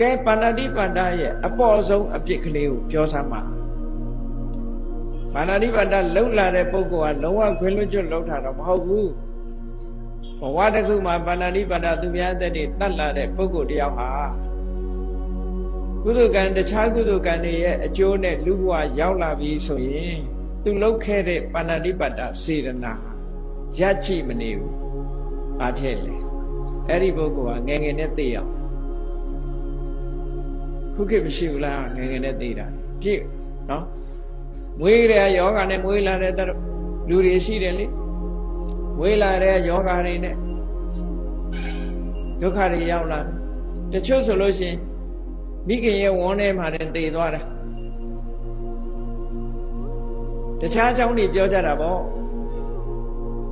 ကဲပါဏာတိပါဒရဲ့အပေါ်ဆုံးအပြစ်ကလေးကိုပြောစမ်းပါပါဏာတိပါဒလှုပ်လာတဲ့ပုဂ္ဂိုလ်ကလုံးဝခွင်လွတ်ကျွတ်လှုပ်တာတော့မဟုတ်ဘူးဘဝတစ်ခုမှာပါဏာတိပါဒသူများအသက်တွေတတ်လာတဲ့ပုဂ္ဂိုလ်တယောက်ဟာကုသကံတခြားကုသကံတွေရဲ့အကျိုးနဲ့လူဘဝရောက်လာပြီဆိုရင်သူလှုပ်ခဲ့တဲ့ပါဏာတိပါဒစေရနာရကြည့်မနေဘူးဘာဖြစ်လဲအဲ့ဒီပုဂ္ဂိုလ်ကငယ်ငယ်နဲ့သိအောင် ခုခေတ်မရှိဘူးလားငယ်ငယ်နဲ့သိတာပြည့်နော်မွေးတဲ့ယောဂနဲ့မွေးလာတဲ့လူတွေရှိတယ်လေမွေးလာတဲ့ယောဂတွေနဲ့ဒုက္ခတွေရောက်လာတချို့ဆိုလို့ရှိရင်မိခင်ရဲ့ဝန်းထဲမှာတည်းတည်သွားတာတခြားအကြောင်းတွေပြောကြတာပေါ့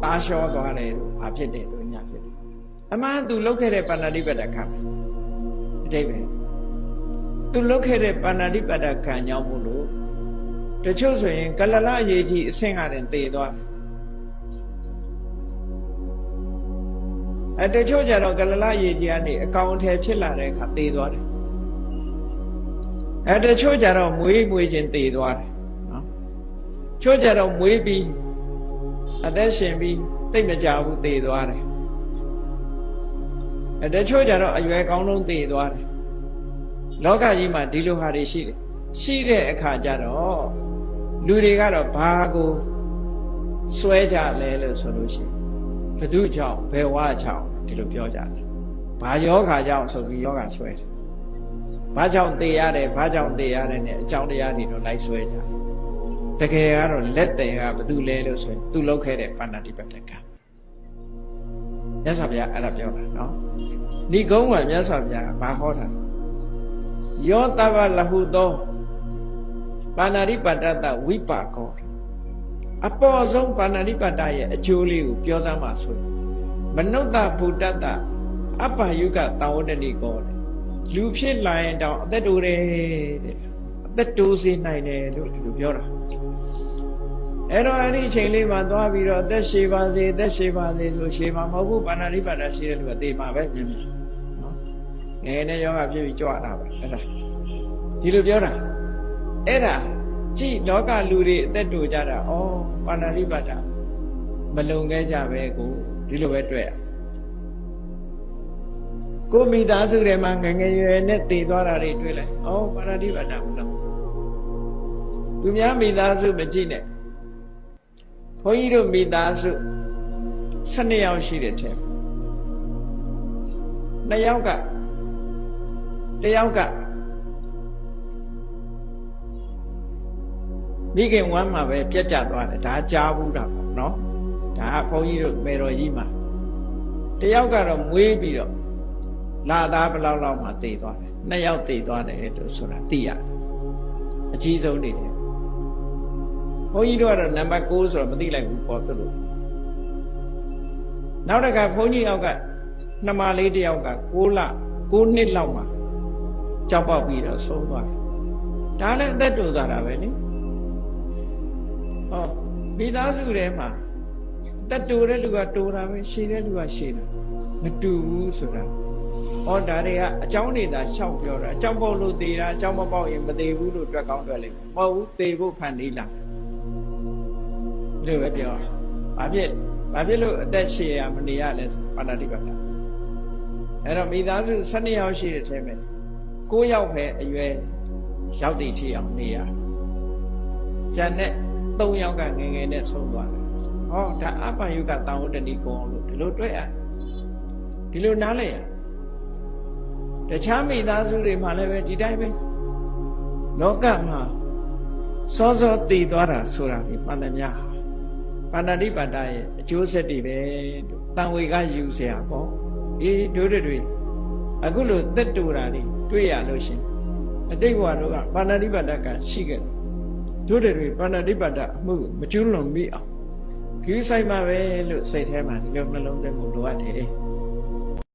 တာလျှောသွားတယ်လို့ဘာဖြစ်တယ်လို့ညာဖြစ်တယ်အမှန်သူလုတ်ခဲ့တဲ့ပါဏာတိပတ္တခံအတိတ်ပဲ သူလုတ်ခဲ့တဲ့ပါဏာတိပတ္တခံကြောင့်မို့လို့တချို့ဆိုရင်ကလလရေကြီးအဆင့်ကတည်းတည်သွားတယ်အဲတချို့ကြတော့ကလလရေကြီးကနေအကောင်အထည်ဖြစ်လာတဲ့အခါတည်သွားတယ်အဲတချို့ကြတော့မွေးမွေးခြင်းတည်သွားတယ်နော်ချို့ကြတော့မွေးပြီးအသက်ရှင်ပြီးတိတ်မကြဘူးတည်သွားတယ်အဲတချို့ကြတော့အရွယ်ကောင်းဆုံးတည်သွားတယ် လောကကြီးမှာဒီလိုဟာတွေရှိတယ်ရှိတဲ့အခါကျတော့လူတွေကတော့ဘာကိုစွဲကြလဲလို့ဆိုလို့ရှိရင်ဘသူကြောင့်ဘယ်ဝါကြောင့်ဒီလိုပြောကြတယ်ဘာယောဂါကြောင့်ဆိုပြီးယောဂါဆွဲတယ်ဘာကြောင့်သေရတယ်ဘာကြောင့်သေရတယ်နဲ့အကြောင်းတရားတွေတော့လိုက်ဆွဲကြတယ်တကယ်ကတော့လက်တယ်ကဘသူလဲလို့ဆိုရင်သူလောက်ခဲ့တဲ့ပဏ္ဏတိပတ္တကမြတ်စွာဘုရားအဲ့ဒါပြောတာနော်ဏိကုံးကမြတ်စွာဘုရားဘာဟောတာ ယောတဗလဟုသောပါဏာတိပတ္တတဝိပါကောအပေါ်ဆုံးပါဏာတိပတ္တရဲ့အကျိုးလေးကိုပြောစမ်းပါဆိုမနုဿဗုဒ္ဓတအပ္ပယုကတာဝတ္တနိကောတဲ့လူဖြစ်လာရင်တောင်အသက်တိုးတယ်တဲ့အသက်တိုးစေနိုင်တယ်လို့ဒီလိုပြောတာအဲ့တော့အဲ့ဒီအချိန်လေးမှာသွားပြီးတော့အသက်ရှည်ပါစေအသက်ရှည်ပါစေဆိုရှည်မှာမဟုတ်ဘူးပါဏာတိပတ္တရှိတဲ့လူကသေမှာပဲမြင်မြင်နော် ငယ်နဲ့ယောဂဖြစ်ပြီးကြွတာပဲအဲ့ဒါဒီလိုပြောတာအဲ့ဒါကြည့်လောကလူတွေအသက်တူကြတာဩပါဏာတိပတ္တမလုံခဲ့ကြပဲကိုဒီလိုပဲတွေ့ရကိုမိသားစုထဲမှာငငယ်ရွယ်နဲ့တည်သွားတာတွေတွေ့လိုက်ဩပါဏာတိပတ္တမလုံသူများမိသားစုမကြည့်နဲ့ဘုန်းကြီးတို့မိသားစု12ယောက်ရှိတဲ့ထဲနှစ်ယောက်က တယောက်ကမိခင်ဝမ်းမှာပဲပြက်ကျသွားတယ်ဒါကြားဘူးတာပေါ့နော်ဒါကဘုန်းကြီးတို့မေတော်ကြီးမှာတယောက်ကတော့မွေးပြီးတော့လာသားဘလောက်လောက်မှတည်သွားတယ်နှစ်ယောက်တည်သွားတယ်လို့ဆိုတာသိရတယ်အကြီးဆုံးနေတယ်ဘုန်းကြီးတို့ကတော့နံပါတ်6ဆိုတော့မသိလိုက်ဘူးပေါ့သူတို့နောက်တစ်ခါဘုန်းကြီးယောက်ကနှမလေးတယောက်က6လ6နှစ်လောက်မှာ ကြောက်ပေါက်ပြီးတော့ဆုံးသွားတယ်ဒါလည်းအသက်တူသွားတာပဲလေဟောမိသားစုထဲမှာအသက်တူတဲ့လူကတူတာပဲရှည်တဲ့လူကရှည်တာမတူဘူးဆိုတာဟောဒါတွေကအကြောင်းနေတာရှောက်ပြောတာအကြောင်းပေါက်လို့သေးတာအကြောင်းမပေါက်ရင်မသေးဘူးလို့တွက်ကောင်းတွက်လိုက်မဟုတ်ဘူးသေဖို့ဖန်နေလားလို့ပဲပြောဘာဖြစ်ဘာဖြစ်လို့အသက်ရှည်ရမနေရလဲပါဏာတိပါဒအဲ့တော့မိသားစု12ယောက်ရှိတဲ့ထဲမှာ 9ယောက်ပဲအရွယ်ရောက်တည်ထီအောင်နေရကျန်တဲ့3ယောက်ကငယ်ငယ်နဲ့ဆုံးသွားတယ်ဟောဒါအပ္ပယုကတောင်းတဏီကုံလို့ဒီလိုတွေ့ရဒီလိုနားလဲရတခြားမိသားစုတွေမှာလည်းပဲဒီတိုင်းပဲလောကမှာစောစောတည်သွားတာဆိုတာဒီမှန်တယ်များပါဏာတိပါဒရဲ့အကျိုးဆက်တွေပဲတန်ဝေကယူเสียပေါ့အေးတို့တွေအခုလိုတက်တူတာတွေ တွေ့ရလို့ရှင်အတိတ်ဘဝတို့ကပါဏာတိပါဒကရှိခဲ့တို့တွေပါဏာတိပါဒအမှုမကျွလွန်မိအောင်ဂိဆိုင်မှာပဲလို့စိတ်ထဲမှာဒီလိုနှလုံးသွင်းဖို့လိုအပ်တယ်